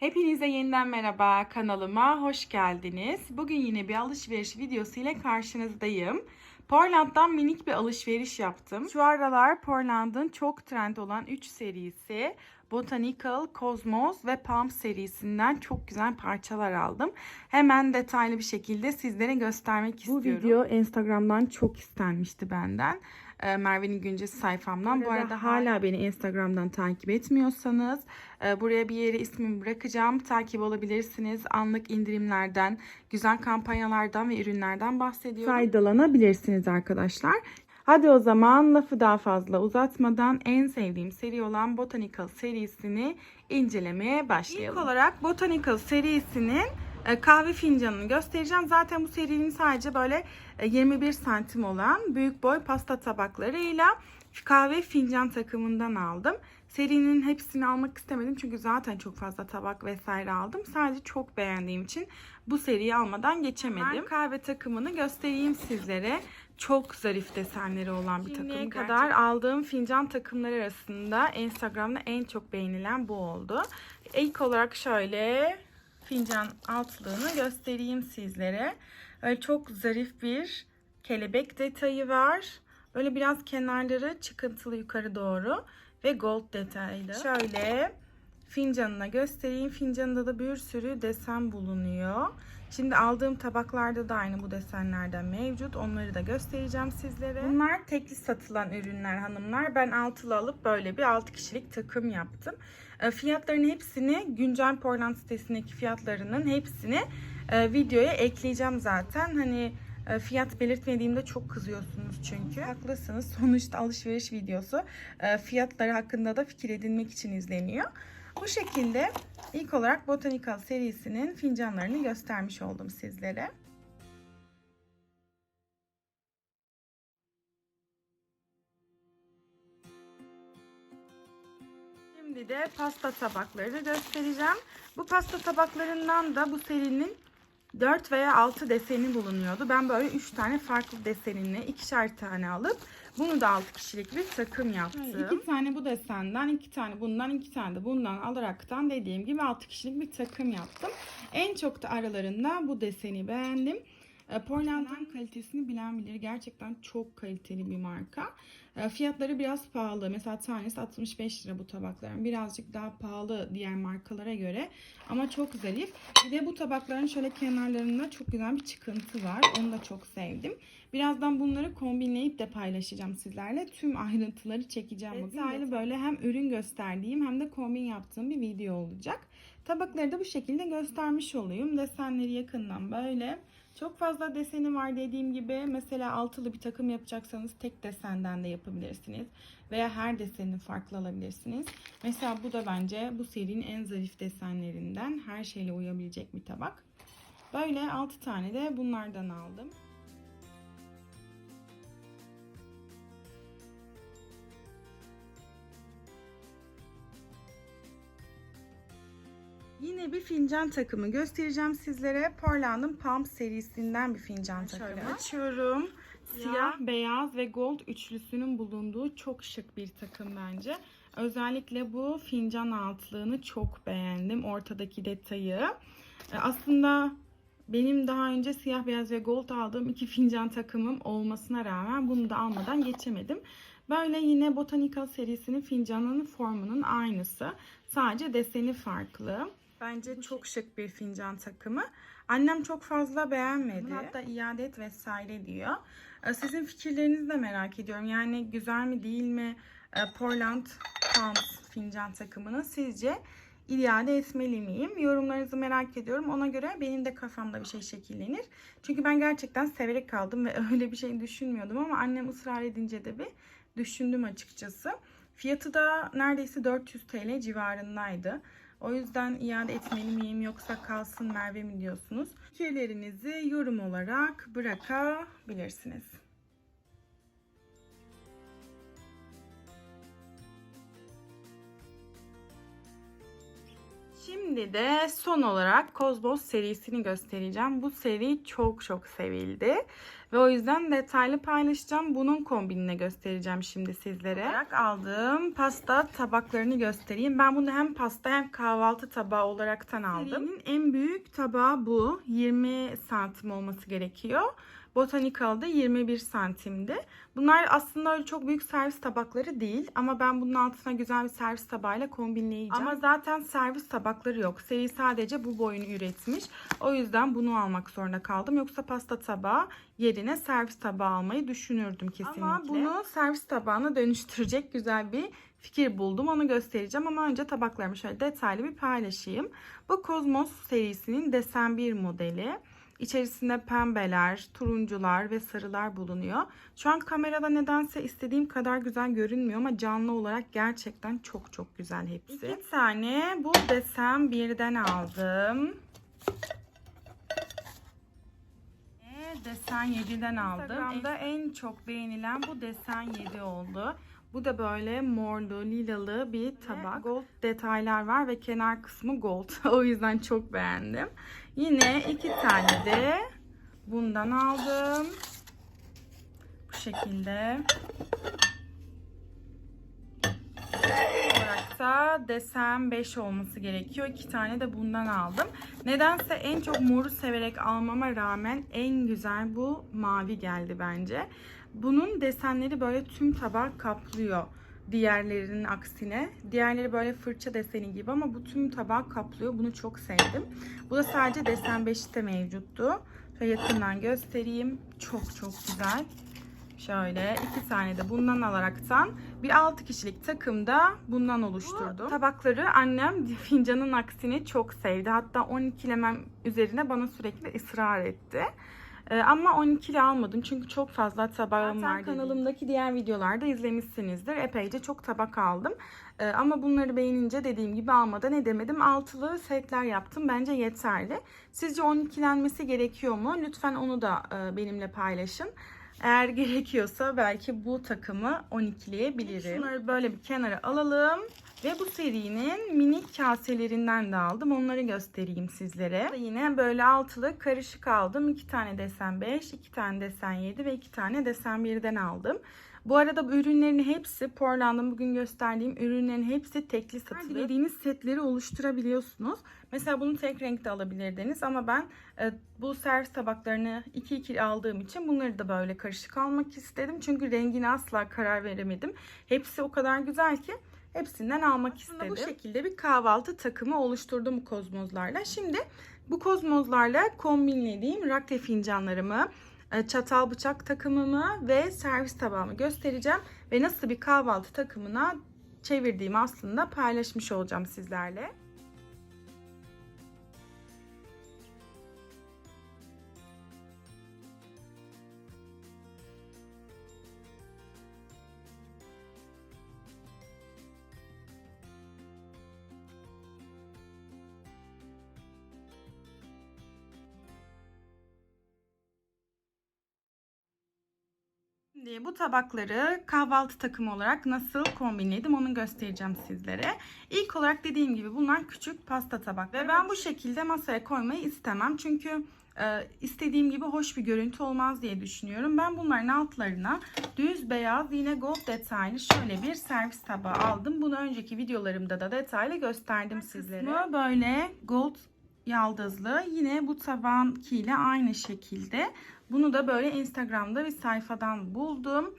Hepinize yeniden merhaba kanalıma hoş geldiniz. Bugün yine bir alışveriş videosu ile karşınızdayım. Portland'dan minik bir alışveriş yaptım. Şu aralar Portland'ın çok trend olan 3 serisi Botanical, Cosmos ve Palm serisinden çok güzel parçalar aldım. Hemen detaylı bir şekilde sizlere göstermek istiyorum. Bu video Instagram'dan çok istenmişti benden. Ee, Merve'nin güncesi sayfamdan. Bu arada hala beni Instagram'dan takip etmiyorsanız e, buraya bir yere ismimi bırakacağım. Takip olabilirsiniz. Anlık indirimlerden, güzel kampanyalardan ve ürünlerden bahsediyorum. Faydalanabilirsiniz arkadaşlar. Hadi o zaman lafı daha fazla uzatmadan en sevdiğim seri olan Botanical serisini incelemeye başlayalım. İlk olarak Botanical serisinin e, kahve fincanını göstereceğim. Zaten bu serinin sadece böyle e, 21 santim olan büyük boy pasta tabaklarıyla kahve fincan takımından aldım. Serinin hepsini almak istemedim çünkü zaten çok fazla tabak vesaire aldım. Sadece çok beğendiğim için bu seriyi almadan geçemedim. Ben kahve takımını göstereyim sizlere. Çok zarif desenleri olan bir Şimdiye takım. kadar gerçekten. aldığım fincan takımları arasında Instagram'da en çok beğenilen bu oldu. İlk olarak şöyle fincan altlığını göstereyim sizlere. Öyle çok zarif bir kelebek detayı var. Böyle biraz kenarları çıkıntılı yukarı doğru ve gold detaylı. Şöyle fincanına göstereyim. Fincanında da bir sürü desen bulunuyor. Şimdi aldığım tabaklarda da aynı bu desenlerden mevcut. Onları da göstereceğim sizlere. Bunlar tekli satılan ürünler hanımlar. Ben altılı alıp böyle bir 6 kişilik takım yaptım. E, fiyatların hepsini güncel Portland sitesindeki fiyatlarının hepsini e, videoya ekleyeceğim zaten. Hani fiyat belirtmediğimde çok kızıyorsunuz çünkü. Haklısınız. Sonuçta alışveriş videosu. Fiyatları hakkında da fikir edinmek için izleniyor. Bu şekilde ilk olarak Botanical serisinin fincanlarını göstermiş oldum sizlere. Şimdi de pasta tabaklarını göstereceğim. Bu pasta tabaklarından da bu serinin 4 veya 6 deseni bulunuyordu. Ben böyle 3 tane farklı deseninle ikişer tane alıp bunu da 6 kişilik bir takım yaptım. 2 tane bu desenden, 2 tane bundan, 2 tane de bundan alaraktan dediğim gibi 6 kişilik bir takım yaptım. En çok da aralarında bu deseni beğendim. Portland'ın kalitesini bilen bilir. Gerçekten çok kaliteli bir marka. Fiyatları biraz pahalı. Mesela tanesi 65 lira bu tabakların. Birazcık daha pahalı diğer markalara göre. Ama çok zarif. Bir de bu tabakların şöyle kenarlarında çok güzel bir çıkıntı var. Onu da çok sevdim. Birazdan bunları kombinleyip de paylaşacağım sizlerle. Tüm ayrıntıları çekeceğim bugün. Detaylı böyle hem ürün gösterdiğim hem de kombin yaptığım bir video olacak. Tabakları da bu şekilde göstermiş olayım. Desenleri yakından böyle. Çok fazla deseni var dediğim gibi. Mesela altılı bir takım yapacaksanız tek desenden de yapabilirsiniz. Veya her deseni farklı alabilirsiniz. Mesela bu da bence bu serinin en zarif desenlerinden. Her şeyle uyabilecek bir tabak. Böyle 6 tane de bunlardan aldım. Yine bir fincan takımı göstereceğim sizlere. Portland'ın Palm serisinden bir fincan takımı. Şöyle açıyorum. Siyah, beyaz ve gold üçlüsünün bulunduğu çok şık bir takım bence. Özellikle bu fincan altlığını çok beğendim. Ortadaki detayı. E, aslında benim daha önce siyah, beyaz ve gold aldığım iki fincan takımım olmasına rağmen bunu da almadan geçemedim. Böyle yine Botanical serisinin fincanının formunun aynısı. Sadece deseni farklı. Bence çok şık bir fincan takımı. Annem çok fazla beğenmedi. Hatta iade et vesaire diyor. Sizin fikirlerinizi de merak ediyorum. Yani güzel mi değil mi Portland Palms fincan takımını sizce iade etmeli miyim? Yorumlarınızı merak ediyorum. Ona göre benim de kafamda bir şey şekillenir. Çünkü ben gerçekten severek kaldım ve öyle bir şey düşünmüyordum ama annem ısrar edince de bir düşündüm açıkçası. Fiyatı da neredeyse 400 TL civarındaydı. O yüzden iade etmeli miyim yoksa kalsın Merve mi diyorsunuz? Fikirlerinizi yorum olarak bırakabilirsiniz. Şimdi de son olarak Kozboz serisini göstereceğim. Bu seri çok çok sevildi. Ve o yüzden detaylı paylaşacağım. Bunun kombinini göstereceğim şimdi sizlere. Olarak aldığım pasta tabaklarını göstereyim. Ben bunu hem pasta hem kahvaltı tabağı olaraktan aldım. Serinin en büyük tabağı bu. 20 santim olması gerekiyor. Botanical'da 21 santimdi. Bunlar aslında öyle çok büyük servis tabakları değil. Ama ben bunun altına güzel bir servis tabağıyla kombinleyeceğim. Ama zaten servis tabakları yok. Seri sadece bu boyunu üretmiş. O yüzden bunu almak zorunda kaldım. Yoksa pasta tabağı yerine servis tabağı almayı düşünürdüm kesinlikle. Ama bunu servis tabağına dönüştürecek güzel bir fikir buldum. Onu göstereceğim ama önce tabaklarımı şöyle detaylı bir paylaşayım. Bu Cosmos serisinin desen 1 modeli. İçerisinde pembeler, turuncular ve sarılar bulunuyor. Şu an kamerada nedense istediğim kadar güzel görünmüyor ama canlı olarak gerçekten çok çok güzel hepsi. İki tane bu desen birden aldım. Desen 7'den aldım. Instagram'da en çok beğenilen bu desen 7 oldu. Bu da böyle morlu, lilalı bir tabak. Gold detaylar var ve kenar kısmı gold. o yüzden çok beğendim. Yine iki tane de bundan aldım. Bu şekilde. Da desen 5 olması gerekiyor. İki tane de bundan aldım. Nedense en çok moru severek almama rağmen en güzel bu mavi geldi bence. Bunun desenleri böyle tüm tabak kaplıyor diğerlerinin aksine. Diğerleri böyle fırça deseni gibi ama bu tüm tabağı kaplıyor. Bunu çok sevdim. Bu da sadece desen 5'te mevcuttu. Şöyle yakından göstereyim. Çok çok güzel. Şöyle iki tane de bundan alaraktan bir 6 kişilik takımda bundan oluşturdum. Tabakları annem fincanın aksine çok sevdi. Hatta 12 lemem üzerine bana sürekli ısrar etti. Ee, ama 12'li almadım çünkü çok fazla tabağım var. kanalımdaki diğer videolarda izlemişsinizdir. Epeyce çok tabak aldım. Ee, ama bunları beğenince dediğim gibi almadan ne demedim. Altılı setler yaptım. Bence yeterli. Sizce 12'lenmesi gerekiyor mu? Lütfen onu da e, benimle paylaşın. Eğer gerekiyorsa belki bu takımı 12'leyebilirim. Şunları böyle bir kenara alalım. Ve bu serinin minik kaselerinden de aldım. Onları göstereyim sizlere. Yine böyle altılı karışık aldım. 2 tane desen 5, 2 tane desen 7 ve 2 tane desen 1'den aldım. Bu arada bu ürünlerin hepsi Portland'ın bugün gösterdiğim ürünlerin hepsi tekli satılıyor. Dilediğiniz setleri oluşturabiliyorsunuz. Mesela bunu tek renkte alabilirdiniz ama ben e, bu servis tabaklarını 2 2 aldığım için bunları da böyle karışık almak istedim. Çünkü rengine asla karar veremedim. Hepsi o kadar güzel ki hepsinden almak Aslında istedim. Bu şekilde bir kahvaltı takımı oluşturdum kozmozlarla. Şimdi bu kozmozlarla kombinlediğim rakle fincanlarımı, çatal bıçak takımımı ve servis tabağımı göstereceğim. Ve nasıl bir kahvaltı takımına çevirdiğimi aslında paylaşmış olacağım sizlerle. Şimdi bu tabakları kahvaltı takımı olarak nasıl kombinledim onu göstereceğim sizlere. İlk olarak dediğim gibi bunlar küçük pasta tabakları. Ve ben bu şekilde masaya koymayı istemem. Çünkü e, istediğim gibi hoş bir görüntü olmaz diye düşünüyorum. Ben bunların altlarına düz beyaz yine gold detaylı şöyle bir servis tabağı aldım. Bunu önceki videolarımda da detaylı gösterdim sizlere. Böyle gold yaldızlı. Yine bu tabankiyle aynı şekilde. Bunu da böyle Instagram'da bir sayfadan buldum.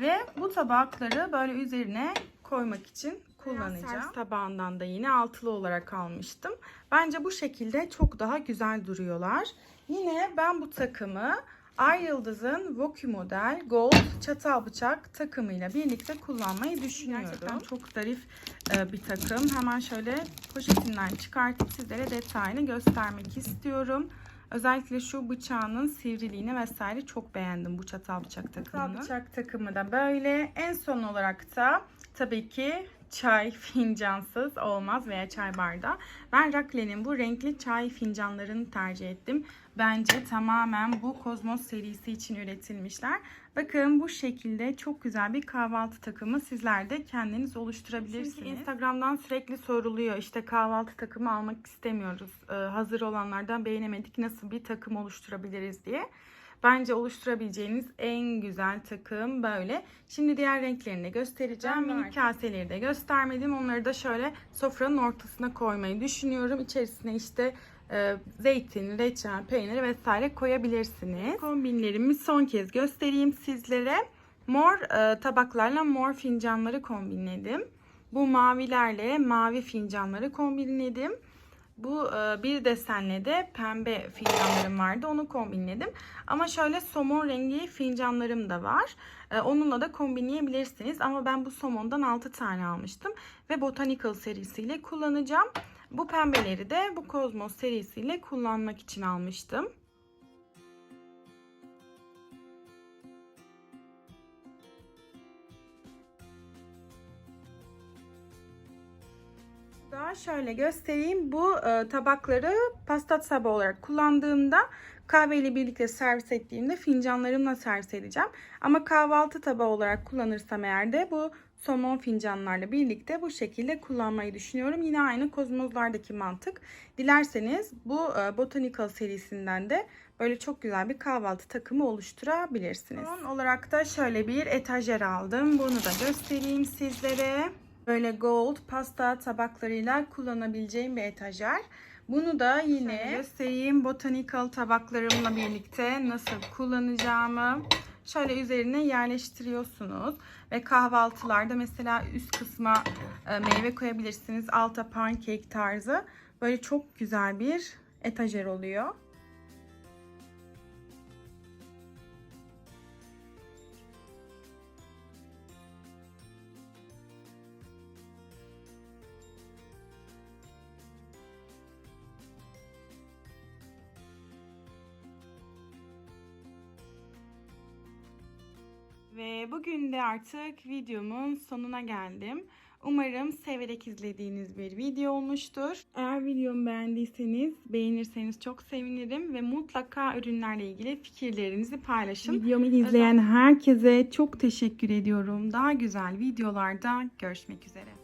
Ve bu tabakları böyle üzerine koymak için kullanacağım. Servis tabağından da yine altılı olarak almıştım. Bence bu şekilde çok daha güzel duruyorlar. Yine ben bu takımı Ay Yıldız'ın Voki model Gold çatal bıçak takımıyla birlikte kullanmayı düşünüyorum. Gerçekten çok zarif e, bir takım. Hemen şöyle poşetinden çıkartıp sizlere detayını göstermek istiyorum. Özellikle şu bıçağının sivriliğini vesaire çok beğendim bu çatal bıçak takımını. Çatal bıçak takımı da böyle. En son olarak da tabii ki çay fincansız olmaz veya çay bardağı. Ben Rakle'nin bu renkli çay fincanlarını tercih ettim. Bence tamamen bu Kozmos serisi için üretilmişler. Bakın bu şekilde çok güzel bir kahvaltı takımı sizler de kendiniz oluşturabilirsiniz. Çünkü Instagram'dan sürekli soruluyor işte kahvaltı takımı almak istemiyoruz. Ee, hazır olanlardan beğenemedik nasıl bir takım oluşturabiliriz diye. Bence oluşturabileceğiniz en güzel takım böyle. Şimdi diğer renklerini de göstereceğim. Minik kaseleri de göstermedim. Onları da şöyle sofranın ortasına koymayı düşünüyorum. İçerisine işte e, zeytin, reçel, peynir vesaire koyabilirsiniz. Kombinlerimi son kez göstereyim sizlere. Mor e, tabaklarla mor fincanları kombinledim. Bu mavilerle mavi fincanları kombinledim. Bu e, bir desenle de pembe fincanlarım vardı. Onu kombinledim. Ama şöyle somon rengi fincanlarım da var. E, onunla da kombinleyebilirsiniz. Ama ben bu somondan 6 tane almıştım. Ve Botanical serisiyle kullanacağım. Bu pembeleri de bu Cosmos serisiyle kullanmak için almıştım. Daha şöyle göstereyim. Bu e, tabakları pasta tabağı olarak kullandığımda kahveyle birlikte servis ettiğimde fincanlarımla servis edeceğim. Ama kahvaltı tabağı olarak kullanırsam eğer de bu somon fincanlarla birlikte bu şekilde kullanmayı düşünüyorum. Yine aynı kozmozlardaki mantık. Dilerseniz bu e, Botanical serisinden de böyle çok güzel bir kahvaltı takımı oluşturabilirsiniz. Son olarak da şöyle bir etajer aldım. Bunu da göstereyim sizlere. Böyle gold pasta tabaklarıyla kullanabileceğim bir etajer. Bunu da yine göstereyim botanical tabaklarımla birlikte nasıl kullanacağımı. Şöyle üzerine yerleştiriyorsunuz ve kahvaltılarda mesela üst kısma e, meyve koyabilirsiniz. Alta pancake tarzı. Böyle çok güzel bir etajer oluyor. Ve bugün de artık videomun sonuna geldim. Umarım severek izlediğiniz bir video olmuştur. Eğer videomu beğendiyseniz beğenirseniz çok sevinirim ve mutlaka ürünlerle ilgili fikirlerinizi paylaşın. Videomu izleyen herkese çok teşekkür ediyorum. Daha güzel videolarda görüşmek üzere.